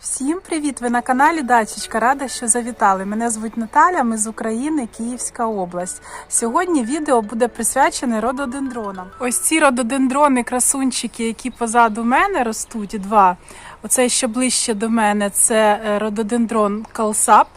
Всім привіт! Ви на каналі Дачечка. Рада, що завітали. Мене звуть Наталя, ми з України, Київська область. Сьогодні відео буде присвячене рододендронам. Ось ці рододендрони, красунчики, які позаду мене ростуть, два. Оцей, що ближче до мене, це е, рододендрон Калсап.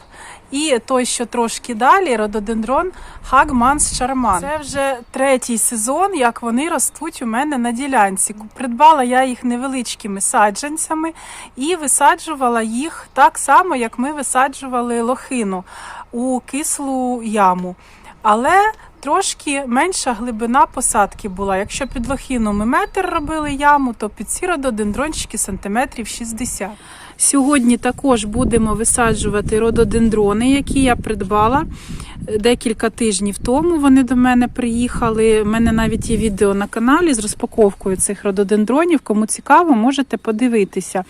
І той, що трошки далі, рододендрон Хагманс Шарман. Це вже третій сезон, як вони ростуть у мене на ділянці. Придбала я їх невеличкими саджанцями і висаджувала їх так само, як ми висаджували лохину у кислу яму. Але трошки менша глибина посадки була. Якщо під лохину ми метр робили яму, то під ці рододендрончики сантиметрів 60. Сьогодні також будемо висаджувати рододендрони, які я придбала декілька тижнів тому. Вони до мене приїхали. У мене навіть є відео на каналі з розпаковкою цих рододендронів. Кому цікаво, можете подивитися.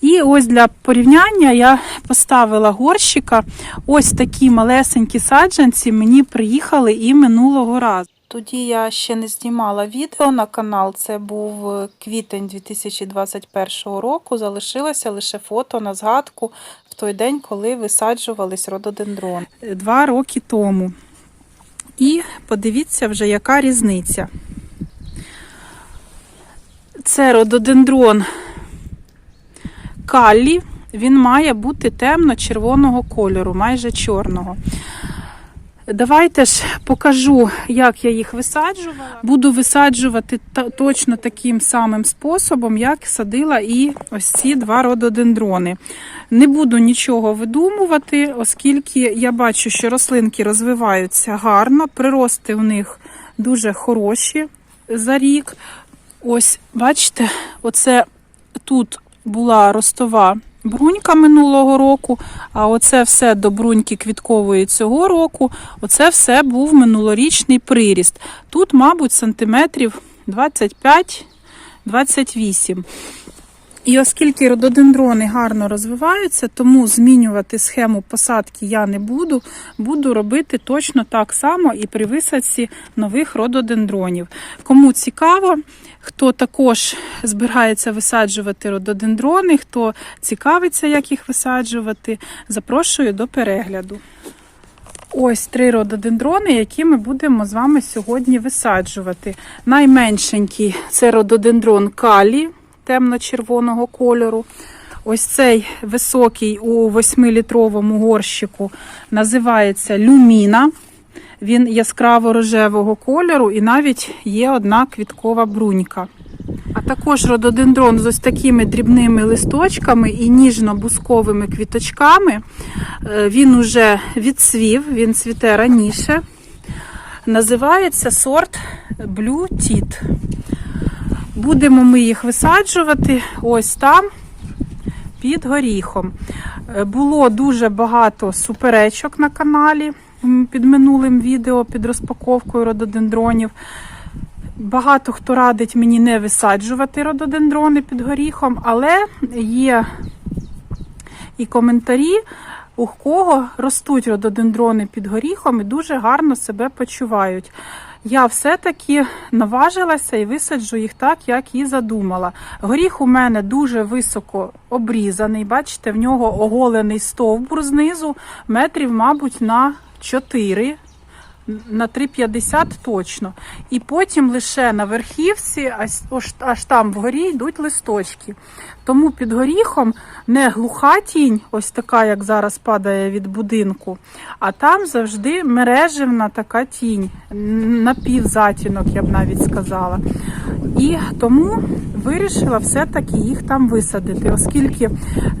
І ось для порівняння я поставила горщика. Ось такі малесенькі саджанці мені приїхали і минулого разу. Тоді я ще не знімала відео на канал. Це був е, квітень 2021 року. Залишилося лише фото на згадку в той день, коли висаджувались рододендрон. Два роки тому. І подивіться вже, яка різниця. Це рододендрон каллі. Він має бути темно-червоного кольору, майже чорного. Давайте ж покажу, як я їх висаджувала. Буду висаджувати точно таким самим способом, як садила і ось ці два рододендрони. Не буду нічого видумувати, оскільки я бачу, що рослинки розвиваються гарно, прирости у них дуже хороші за рік. Ось, бачите, оце тут була ростова брунька минулого року, а оце все до бруньки квіткової цього року. Оце все був минулорічний приріст. Тут, мабуть, сантиметрів 25-28. І оскільки рододендрони гарно розвиваються, тому змінювати схему посадки я не буду. Буду робити точно так само і при висадці нових рододендронів. Кому цікаво, хто також збирається висаджувати рододендрони, хто цікавиться, як їх висаджувати, запрошую до перегляду. Ось три рододендрони, які ми будемо з вами сьогодні висаджувати. Найменшенький це рододендрон калі темно-червоного кольору. Ось цей високий у 8-літровому горщику називається люміна. Він яскраво рожевого кольору і навіть є одна квіткова брунька. А також рододендрон з ось такими дрібними листочками і ніжно-бусковими квіточками. Е, Він уже відцвів, він цвіте раніше. Називається сорт Blue Tit. Будемо ми їх висаджувати ось там під горіхом. Е, Було дуже багато суперечок на каналі під минулим відео під розпаковкою рододендронів. Багато хто радить мені не висаджувати рододендрони під горіхом, але є і коментарі, у кого ростуть рододендрони під горіхом і дуже гарно себе почувають. Я все-таки наважилася і висаджу їх так, як і задумала. Горіх у мене дуже високо обрізаний. Бачите, в нього оголений стовбур знизу, метрів, мабуть, на 4 на 3,50 точно. І потім лише на верхівці, аж, аж, там вгорі йдуть листочки. Тому під горіхом не глуха тінь, ось така, як зараз падає від будинку, а там завжди мереживна така тінь, напівзатінок, я б навіть сказала. І тому вирішила все-таки їх там висадити, оскільки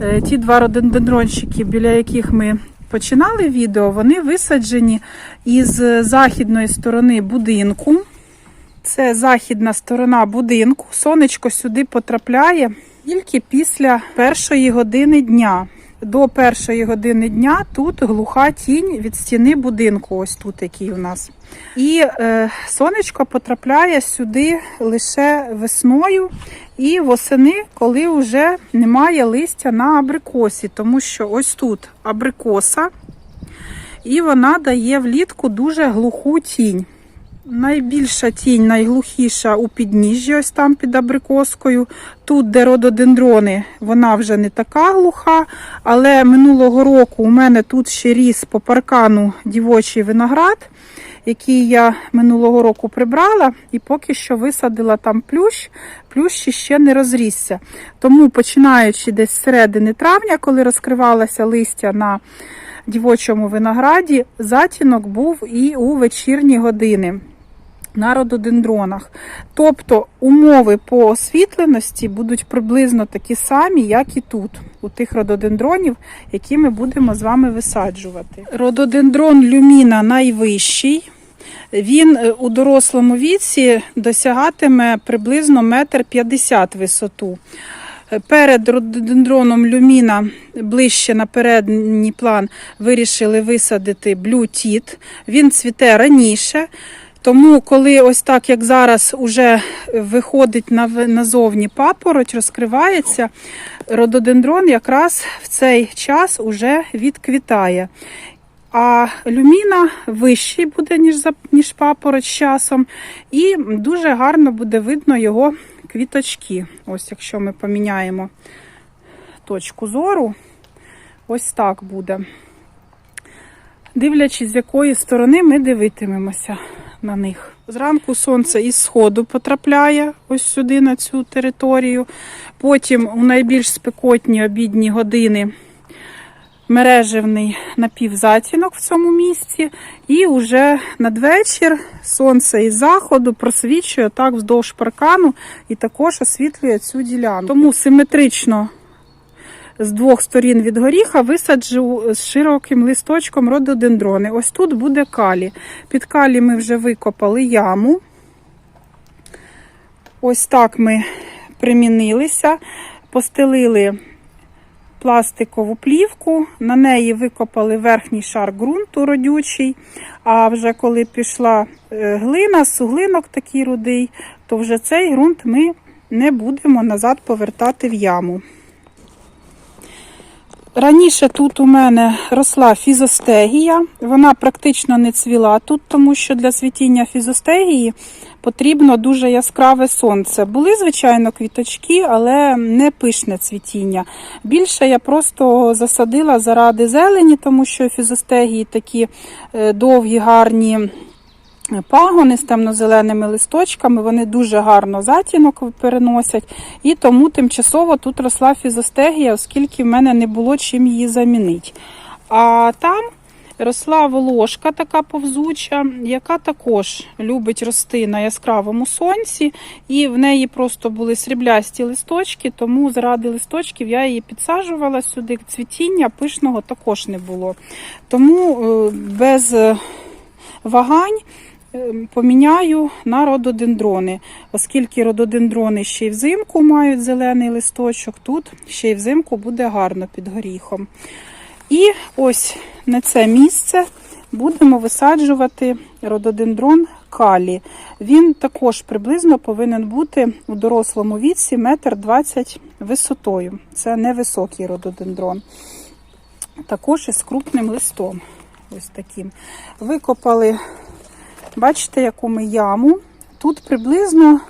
е, ті два рододендрончики, біля яких ми починали відео, вони висаджені із західної сторони будинку. Це західна сторона будинку. Сонечко сюди потрапляє тільки після першої години дня. До першої години дня тут глуха тінь від стіни будинку, ось тут який у нас. І е, сонечко потрапляє сюди лише весною і восени, коли вже немає листя на абрикосі, тому що ось тут абрикоса, і вона дає влітку дуже глуху тінь. Найбільша тінь, найглухіша у підніжжі, ось там під абрикоскою. Тут, де рододендрони, вона вже не така глуха, але минулого року у мене тут ще ріс по паркану дівочий виноград, який я минулого року прибрала, і поки що висадила там плющ, плющ ще не розрісся. Тому, починаючи десь з середини травня, коли розкривалося листя на дівочому винограді, затінок був і у вечірні години на рододендронах. Тобто умови по освітленості будуть приблизно такі самі, як і тут, у тих рододендронів, які ми будемо з вами висаджувати. Рододендрон люміна найвищий. Він е, у дорослому віці досягатиме приблизно метр п'ятдесят висоту. Е, Перед рододендроном люміна ближче на передній план вирішили висадити Tit. Він цвіте раніше. Тому, коли ось так, як зараз, уже виходить на- назовні папороть, розкривається, рододендрон якраз в цей час уже відквітає. А люміна вищий буде, ніж, ніж папороть з часом, і дуже гарно буде видно його квіточки. Ось якщо ми поміняємо точку зору, ось так буде. Дивлячись, з якої сторони ми дивитимемося на них. Зранку сонце із сходу потрапляє ось сюди, на цю територію. Потім у найбільш спекотні обідні години мережевний напівзатінок в цьому місці. І вже надвечір сонце із заходу просвічує так вздовж паркану і також освітлює цю ділянку. Тому симетрично з двох сторін від горіха висаджу з широким листочком рододендрони. Ось тут буде калі. Під калі ми вже викопали яму. Ось так ми примінилися, постелили пластикову плівку, на неї викопали верхній шар ґрунту родючий. А вже коли пішла е, глина, суглинок такий рудий, то вже цей ґрунт ми не будемо назад повертати в яму. Раніше тут у мене росла фізостегія, вона практично не цвіла тут, тому що для цвітіння фізостегії потрібно дуже яскраве сонце. Були, звичайно, квіточки, але не пишне цвітіння. Більше я просто засадила заради зелені, тому що фізостегії такі е, довгі, гарні. Пагони з темно-зеленими листочками, вони дуже гарно затінок переносять, і тому тимчасово тут росла фізостегія, оскільки в мене не було чим її замінити. А там росла волошка така повзуча, яка також любить рости на яскравому сонці, і в неї просто були сріблясті листочки, тому заради листочків я її підсаджувала сюди. Цвітіння пишного також не було. Тому е, без е, вагань. Е, Поміняю на рододендрони, оскільки рододендрони ще й взимку мають зелений листочок, тут ще й взимку буде гарно під горіхом. І ось на це місце будемо висаджувати рододендрон калі. Він також приблизно повинен бути у дорослому віці метр двадцять висотою. Це невисокий рододендрон. Також із крупним листом. Ось таким. Викопали, бачите, яку ми яму. Тут приблизно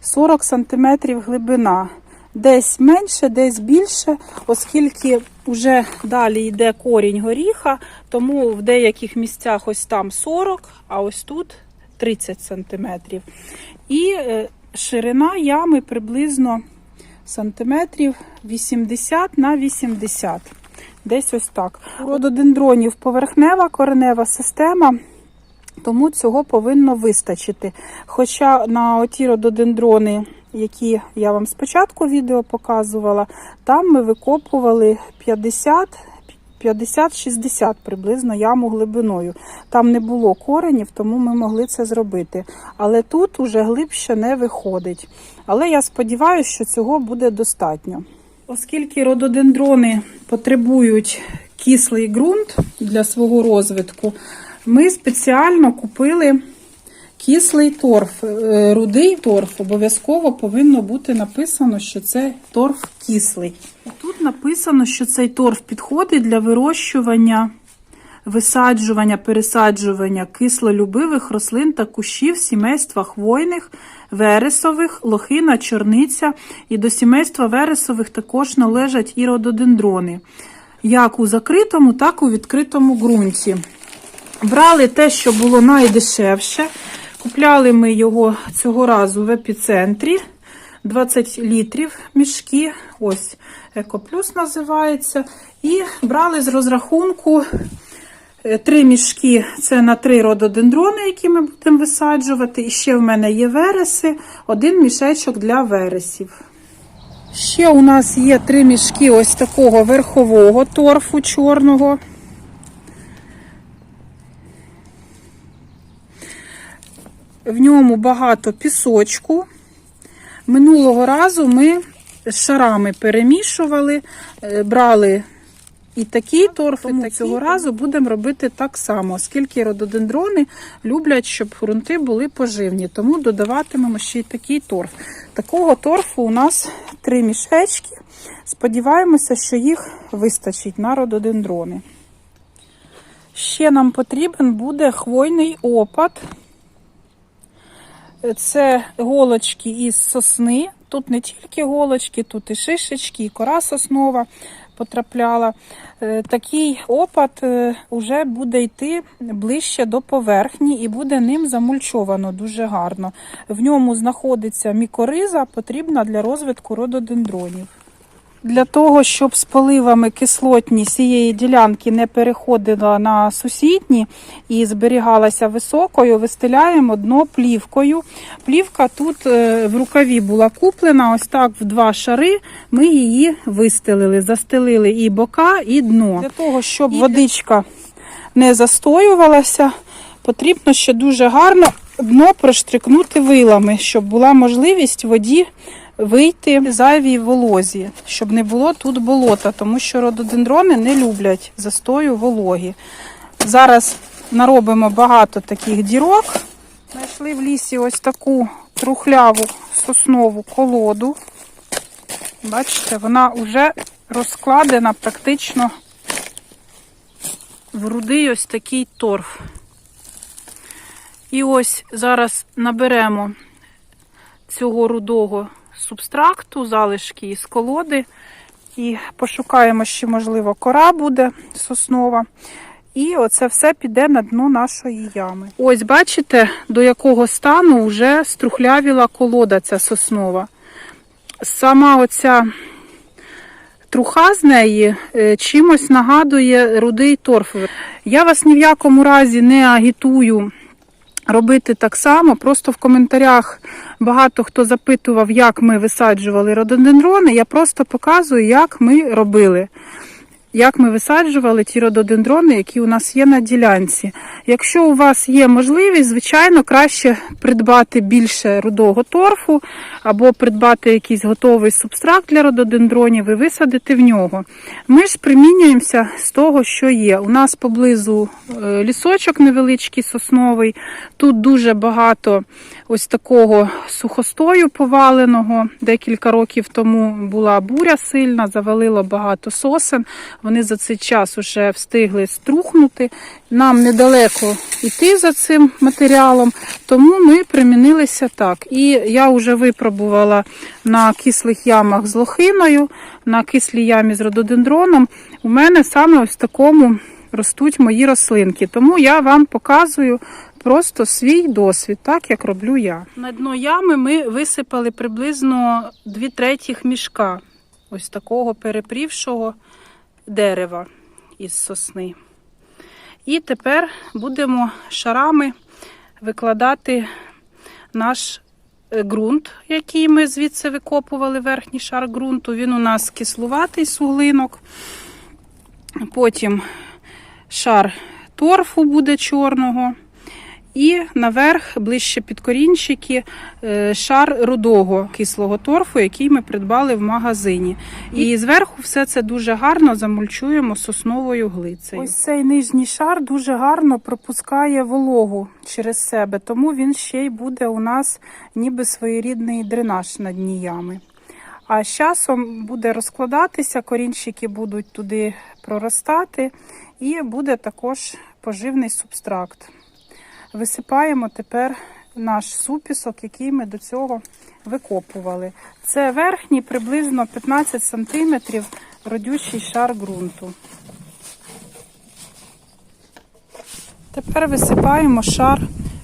40 см глибина. Десь менше, десь більше, оскільки вже далі йде корінь горіха, тому в деяких місцях ось там 40, а ось тут 30 см. І е, ширина ями приблизно сантиметрів 80 на 80. Десь ось так. У рододендронів поверхнева коренева система, тому цього повинно вистачити. Хоча на оті рододендрони, які я вам спочатку відео показувала, там ми викопували 50 50-60 приблизно яму глибиною. Там не було коренів, тому ми могли це зробити. Але тут уже глибше не виходить. Але я сподіваюся, що цього буде достатньо. Оскільки рододендрони потребують кислий ґрунт для свого розвитку, ми спеціально купили кислий торф, Е, рудий торф. Обов'язково повинно бути написано, що це торф кислий. Тут написано, що цей торф підходить для вирощування висаджування, пересаджування кислолюбивих рослин та кущів сімейства хвойних, вересових, лохина, чорниця. І до сімейства вересових також належать і рододендрони, як у закритому, так і у відкритому ґрунті. Брали те, що було найдешевше. Купляли ми його цього разу в епіцентрі. 20 літрів мішки. Ось Екоплюс називається. І брали з розрахунку е, три мішки. Це на три рододендрони, які ми будемо висаджувати. І ще в мене є вереси, один мішечок для вересів. Ще у нас є три мішки ось такого верхового торфу чорного. В ньому багато пісочку. Минулого разу ми з шарами перемішували, е, брали і такий торф, тому цього разу будемо робити так само, оскільки рододендрони люблять, щоб ґрунти були поживні, тому додаватимемо ще й такий торф. Такого торфу у нас три мішечки. Сподіваємося, що їх вистачить на рододендрони. Ще нам потрібен буде хвойний опад. Це голочки із сосни. Тут не тільки голочки, тут і шишечки, і кора соснова потрапляла. Е, Такий опад вже буде йти ближче до поверхні і буде ним замульчовано дуже гарно. В ньому знаходиться мікориза, потрібна для розвитку рододендронів. Для того, щоб з поливами кислотність цієї ділянки не переходила на сусідні і зберігалася високою, вистеляємо дно плівкою. Плівка тут е, в рукаві була куплена, ось так в два шари. Ми її вистелили, застелили і бока, і дно. Для того, щоб водичка не застоювалася, потрібно ще дуже гарно дно проштрикнути вилами, щоб була можливість воді вийти зайвій волозі, щоб не було тут болота, тому що рододендрони не люблять застою вологі. Зараз наробимо багато таких дірок. Знайшли в лісі ось таку трухляву соснову колоду. Бачите, вона вже розкладена практично в рудий ось такий торф. І ось зараз наберемо цього рудого субстракту, залишки із колоди. І пошукаємо, ще, можливо, кора буде соснова. І оце все піде на дно нашої ями. Ось, бачите, до якого стану вже струхлявіла колода ця соснова. Сама оця труха з неї е, чимось нагадує рудий торф. Я вас ні в якому разі не агітую робити так само. Просто в коментарях багато хто запитував, як ми висаджували рододендрони. Я просто показую, як ми робили. Як ми висаджували ті рододендрони, які у нас є на ділянці. Якщо у вас є можливість, звичайно, краще придбати більше рудого торфу, або придбати якийсь готовий субстракт для рододендронів і висадити в нього. Ми ж примінюємося з того, що є. У нас поблизу е, лісочок невеличкий сосновий. Тут дуже багато ось такого сухостою поваленого. Декілька років тому була буря сильна, завалило багато сосен. Вони за цей час вже встигли струхнути. Нам недалеко йти за цим матеріалом, тому ми примінилися так. І я вже випробувала на кислих ямах з лохиною, на кислій ямі з рододендроном. У мене саме ось такому ростуть мої рослинки. Тому я вам показую просто свій досвід, так як роблю я. На дно ями ми висипали приблизно 2 третіх мішка ось такого перепрівшого дерева із сосни. І тепер будемо шарами викладати наш е, ґрунт, який ми звідси викопували, верхній шар ґрунту. Він у нас кислуватий суглинок. Потім шар торфу буде чорного. І наверх, ближче під корінчики, е, шар рудого кислого торфу, який ми придбали в магазині. І зверху все це дуже гарно замульчуємо сосновою глицею. Ось цей нижній шар дуже гарно пропускає вологу через себе, тому він ще й буде у нас ніби своєрідний дренаж на дні ями. А з часом буде розкладатися, корінчики будуть туди проростати, і буде також поживний субстракт. Висипаємо тепер наш супісок, який ми до цього викопували. Це верхній приблизно 15 см родючий шар ґрунту. Тепер висипаємо шар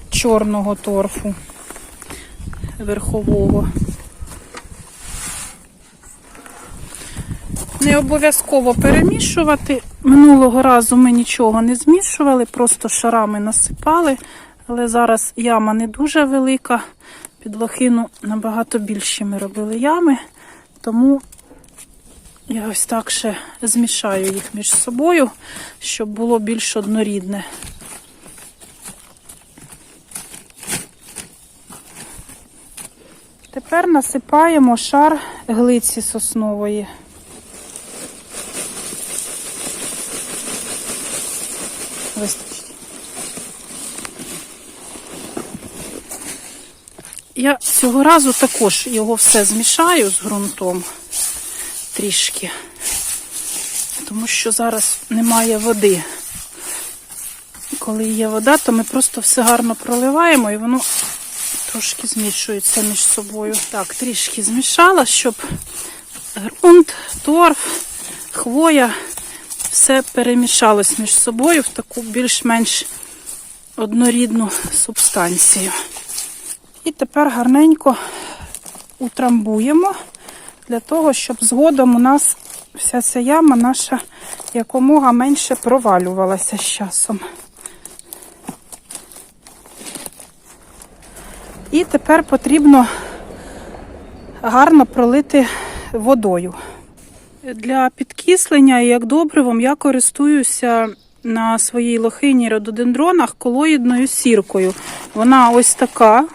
чорного торфу верхового. Не обов'язково перемішувати. Минулого разу ми нічого не змішували, просто шарами насипали. Але зараз яма не дуже велика. Під лохину набагато більші ми робили ями, тому я ось так ще змішаю їх між собою, щоб було більш однорідне. Тепер насипаємо шар глиці соснової. Вистачить. Я цього разу також його все змішаю з ґрунтом трішки, тому що зараз немає води. Коли є вода, то ми просто все гарно проливаємо і воно трошки змішується між собою. Так, трішки змішала, щоб ґрунт, торф, хвоя все перемішалось між собою в таку більш-менш однорідну субстанцію. І тепер гарненько утрамбуємо для того, щоб згодом у нас вся ця яма наша якомога менше провалювалася з часом. І тепер потрібно гарно пролити водою. Для підкислення, як добривом, я користуюся на своїй лохині рододендронах колоїдною сіркою. Вона ось така,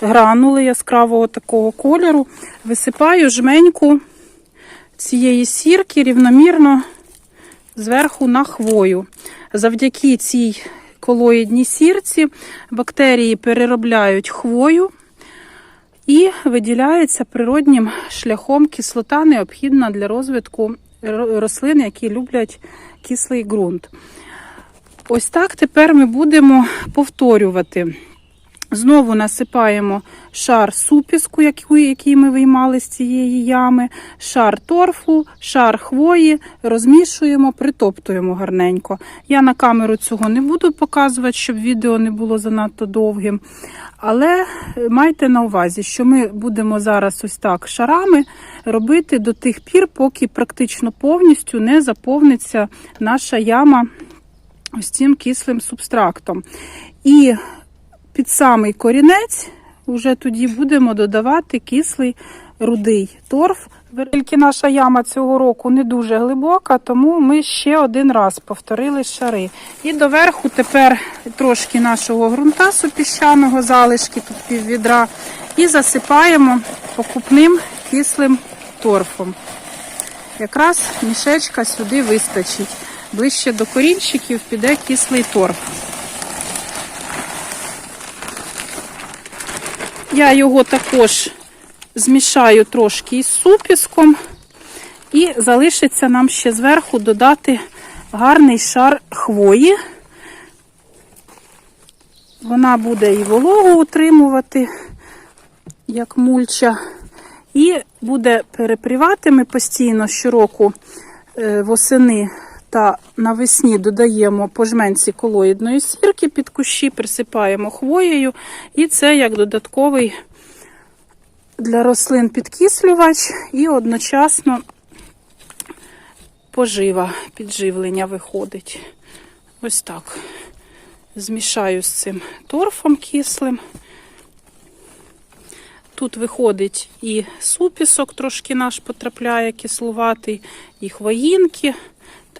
гранули яскравого такого кольору. Висипаю жменьку цієї сірки рівномірно зверху на хвою. Завдяки цій колоїдній сірці бактерії переробляють хвою і виділяється природнім шляхом кислота, необхідна для розвитку рослин, які люблять кислий ґрунт. Ось так тепер ми будемо повторювати. Знову насипаємо шар супіску, який ми виймали з цієї ями, шар торфу, шар хвої, розмішуємо, притоптуємо гарненько. Я на камеру цього не буду показувати, щоб відео не було занадто довгим. Але майте на увазі, що ми будемо зараз ось так шарами робити до тих пір, поки практично повністю не заповниться наша яма ось цим кислим субстрактом. І під самий корінець вже тоді будемо додавати кислий рудий торф. Тільки наша яма цього року не дуже глибока, тому ми ще один раз повторили шари. І доверху тепер трошки нашого ґрунта супіщаного залишки, тут пів відра, і засипаємо покупним кислим торфом. Якраз мішечка сюди вистачить. Ближче до корінчиків піде кислий торф. Я його також змішаю трошки із супіском, і залишиться нам ще зверху додати гарний шар хвої. Вона буде і вологу утримувати, як мульча, і буде перепрівати. Ми постійно щороку е, восени та навесні додаємо по жменці колоїдної сірки під кущі, присипаємо хвоєю, і це як додатковий для рослин підкислювач і одночасно пожива, підживлення виходить. Ось так. Змішаю з цим торфом кислим. Тут виходить і супісок трошки наш потрапляє кислуватий, і хвоїнки.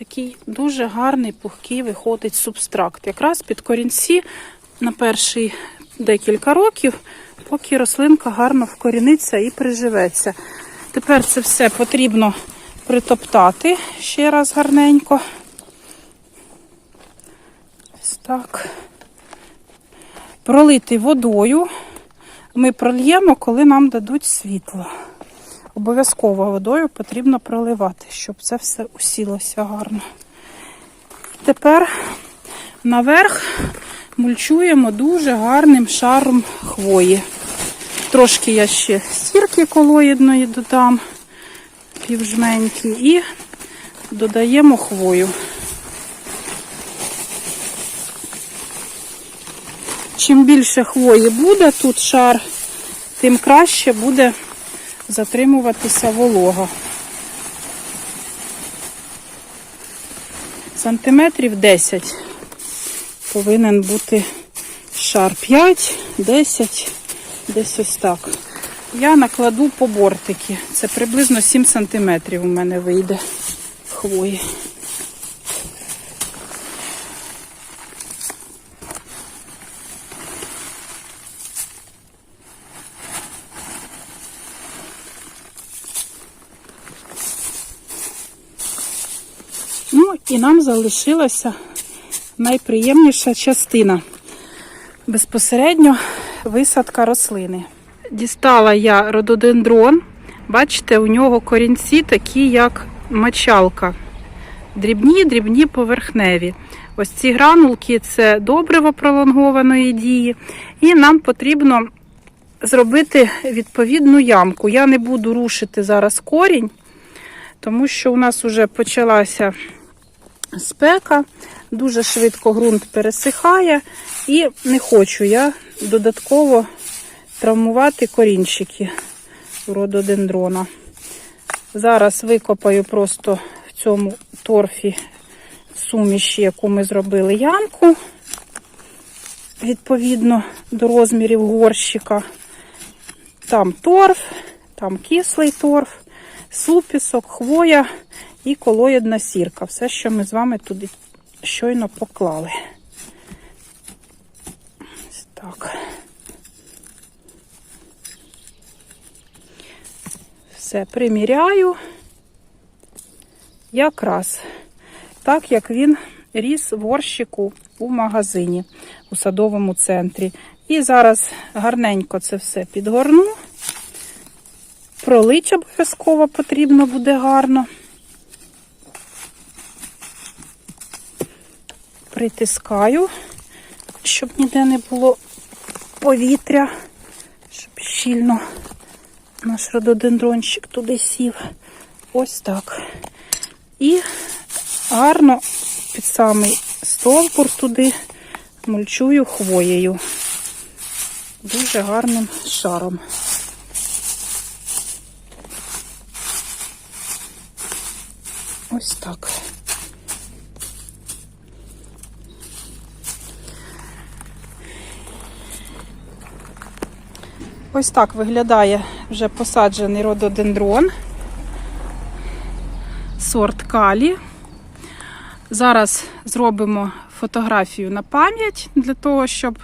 Такий дуже гарний, пухкий виходить субстракт. Якраз під корінці на перші декілька років, поки рослинка гарно вкоріниться і приживеться. Тепер це все потрібно притоптати ще раз гарненько. Ось так. Пролити водою. Ми прольємо, коли нам дадуть світло. Обов'язково водою потрібно проливати, щоб це все усілося гарно. Тепер наверх мульчуємо дуже гарним шаром хвої. Трошки я ще стірки колоїдної додам, півжменьки, і додаємо хвою. Чим більше хвої буде тут шар, тим краще буде затримуватися волога. Сантиметрів 10 повинен бути шар 5, 10, десь ось так. Я накладу по бортики. Це приблизно 7 сантиметрів у мене вийде хвої. І нам залишилася найприємніша частина. Безпосередньо висадка рослини. Дістала я рододендрон. Бачите, у нього корінці такі, як мочалка. Дрібні, дрібні поверхневі. Ось ці гранулки це добриво пролонгованої дії. І нам потрібно зробити відповідну ямку. Я не буду рушити зараз корінь, тому що у нас вже почалася спека, дуже швидко ґрунт пересихає, і не хочу я додатково травмувати корінчики рододендрона. Зараз викопаю просто в цьому торфі суміші, яку ми зробили ямку, відповідно до розмірів горщика. Там торф, там кислий торф, супісок, хвоя і колоїдна сірка. Все, що ми з вами туди щойно поклали. Так. Все, приміряю якраз так, як він ріс горщику у магазині у садовому центрі. І зараз гарненько це все підгорну. Пролить обов'язково потрібно буде гарно. Притискаю, щоб ніде не було повітря, щоб щільно наш рододендрончик туди сів. Ось так. І гарно під самий стовбур туди мульчую хвоєю. Дуже гарним шаром. Ось так. Ось так виглядає вже посаджений рододендрон, сорт калі. Зараз зробимо фотографію на пам'ять для того, щоб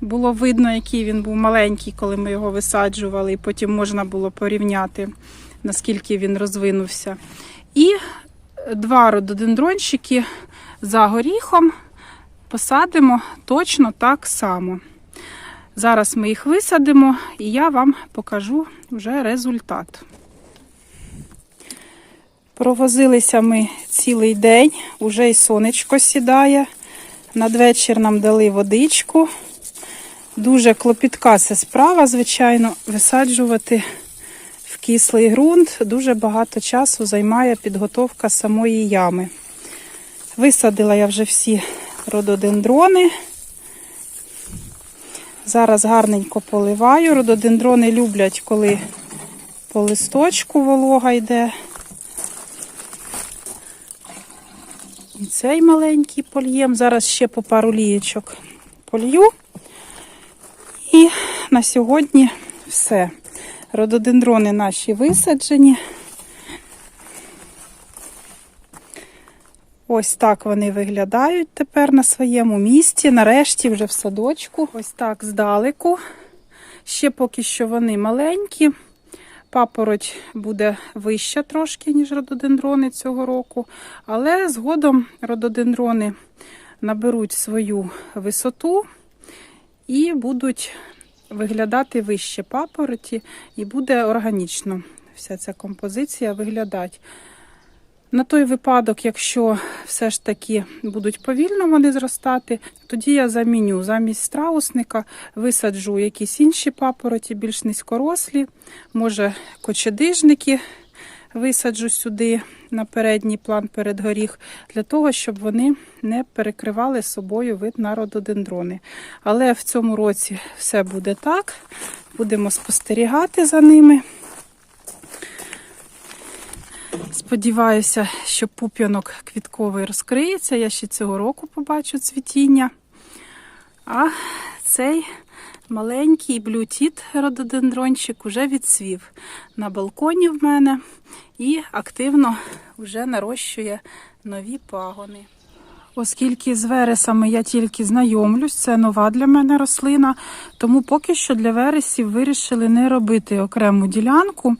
було видно, який він був маленький, коли ми його висаджували, і потім можна було порівняти, наскільки він розвинувся. І два рододендрончики за горіхом посадимо точно так само. Зараз ми їх висадимо і я вам покажу вже результат. Провозилися ми цілий день, уже і сонечко сідає. Надвечір нам дали водичку. Дуже клопітка це справа, звичайно, висаджувати в кислий ґрунт. Дуже багато часу займає підготовка самої ями. Висадила я вже всі рододендрони. Зараз гарненько поливаю. Рододендрони люблять, коли по листочку волога йде. І цей маленький польєм. Зараз ще по пару лієчок полью. І на сьогодні все. Рододендрони наші висаджені. Ось так вони виглядають тепер на своєму місці. Нарешті вже в садочку. Ось так здалеку. Ще поки що вони маленькі. Папороть буде вища трошки, ніж рододендрони цього року. Але згодом рододендрони наберуть свою висоту і будуть виглядати вище папороті, і буде органічно вся ця композиція виглядати. На той випадок, якщо все ж таки будуть повільно вони зростати, тоді я заміню замість страусника, висаджу якісь інші папороті, більш низькорослі, може кочедижники висаджу сюди на передній план перед горіх, для того, щоб вони не перекривали собою вид на рододендрони. Але в цьому році все буде так. Будемо спостерігати за ними. Сподіваюся, що пуп'янок квітковий розкриється. Я ще цього року побачу цвітіння. А цей маленький блютіт рододендрончик уже відцвів на балконі в мене і активно вже нарощує нові пагони. Оскільки з вересами я тільки знайомлюсь, це нова для мене рослина, тому поки що для вересів вирішили не робити окрему ділянку.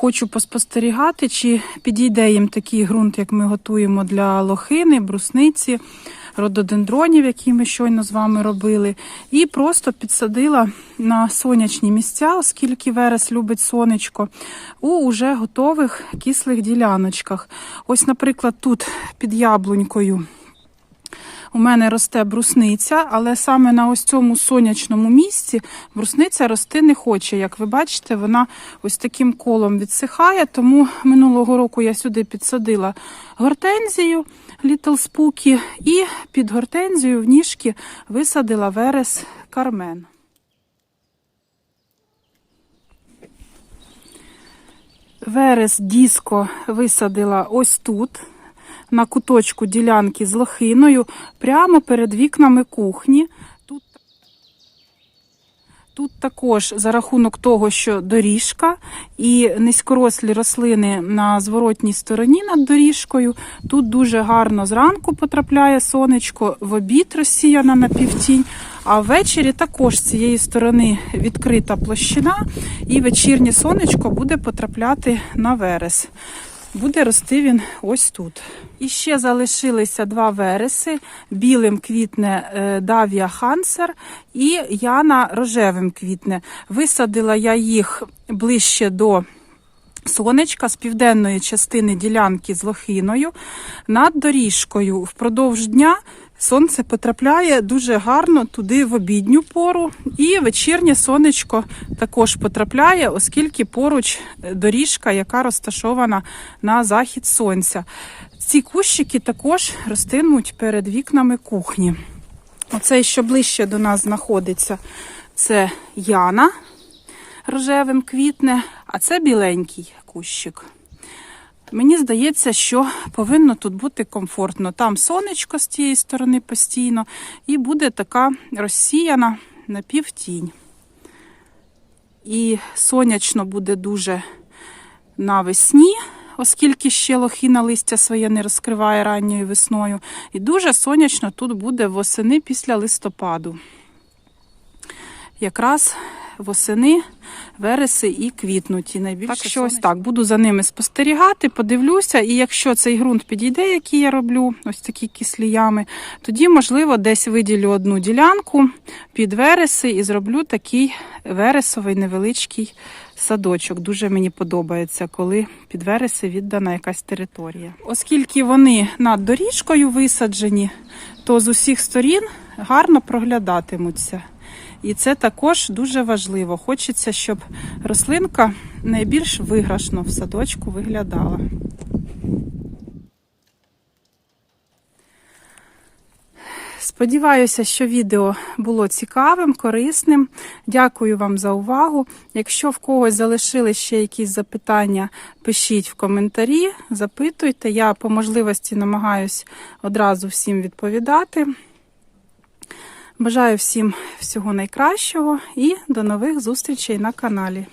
Хочу поспостерігати, чи підійде їм такий ґрунт, як ми готуємо для лохини, брусниці, рододендронів, які ми щойно з вами робили. І просто підсадила на сонячні місця, оскільки верес любить сонечко, у уже готових кислих діляночках. Ось, наприклад, тут під яблунькою. У мене росте брусниця, але саме на ось цьому сонячному місці брусниця рости не хоче. Як ви бачите, вона ось таким колом відсихає. Тому минулого року я сюди підсадила гортензію Little Spooky і під гортензію в ніжки висадила верес Кармен. Верес диско висадила ось тут на куточку ділянки з лохиною, прямо перед вікнами кухні. Тут, тут також за рахунок того, що доріжка і низькорослі рослини на зворотній стороні над доріжкою. Тут дуже гарно зранку потрапляє сонечко, в обід розсіяна на півтінь. А ввечері також з цієї сторони відкрита площина, і вечірнє сонечко буде потрапляти на верес. Буде рости він ось тут. І ще залишилися два вереси. Білим квітне е, Давія Хансер і Яна рожевим квітне. Висадила я їх ближче до сонечка з південної частини ділянки з лохиною над доріжкою. Впродовж дня сонце потрапляє дуже гарно туди в обідню пору, і вечірнє сонечко також потрапляє, оскільки поруч доріжка, яка розташована на захід сонця. Ці кущики також ростимуть перед вікнами кухні. Оцей, що ближче до нас знаходиться, це Яна рожевим квітне, а це біленький кущик. Мені здається, що повинно тут бути комфортно. Там сонечко з тієї сторони постійно, і буде така розсіяна напівтінь. І сонячно буде дуже навесні, оскільки ще лохина листя своє не розкриває ранньою весною. І дуже сонячно тут буде восени після листопаду. Якраз восени, вереси і квітнуть. І найбільше так що ось так буду за ними спостерігати, подивлюся, і якщо цей ґрунт підійде, який я роблю, ось такі кислі ями, тоді, можливо, десь виділю одну ділянку під вереси і зроблю такий вересовий невеличкий садочок. Дуже мені подобається, коли під вереси віддана якась територія. Оскільки вони над доріжкою висаджені, то з усіх сторін гарно проглядатимуться. І це також дуже важливо. Хочеться, щоб рослинка найбільш виграшно в садочку виглядала. Сподіваюся, що відео було цікавим, корисним. Дякую вам за увагу. Якщо в когось залишили ще якісь запитання, пишіть в коментарі, запитуйте. Я по можливості намагаюсь одразу всім відповідати. Бажаю всім всього найкращого і до нових зустрічей на каналі.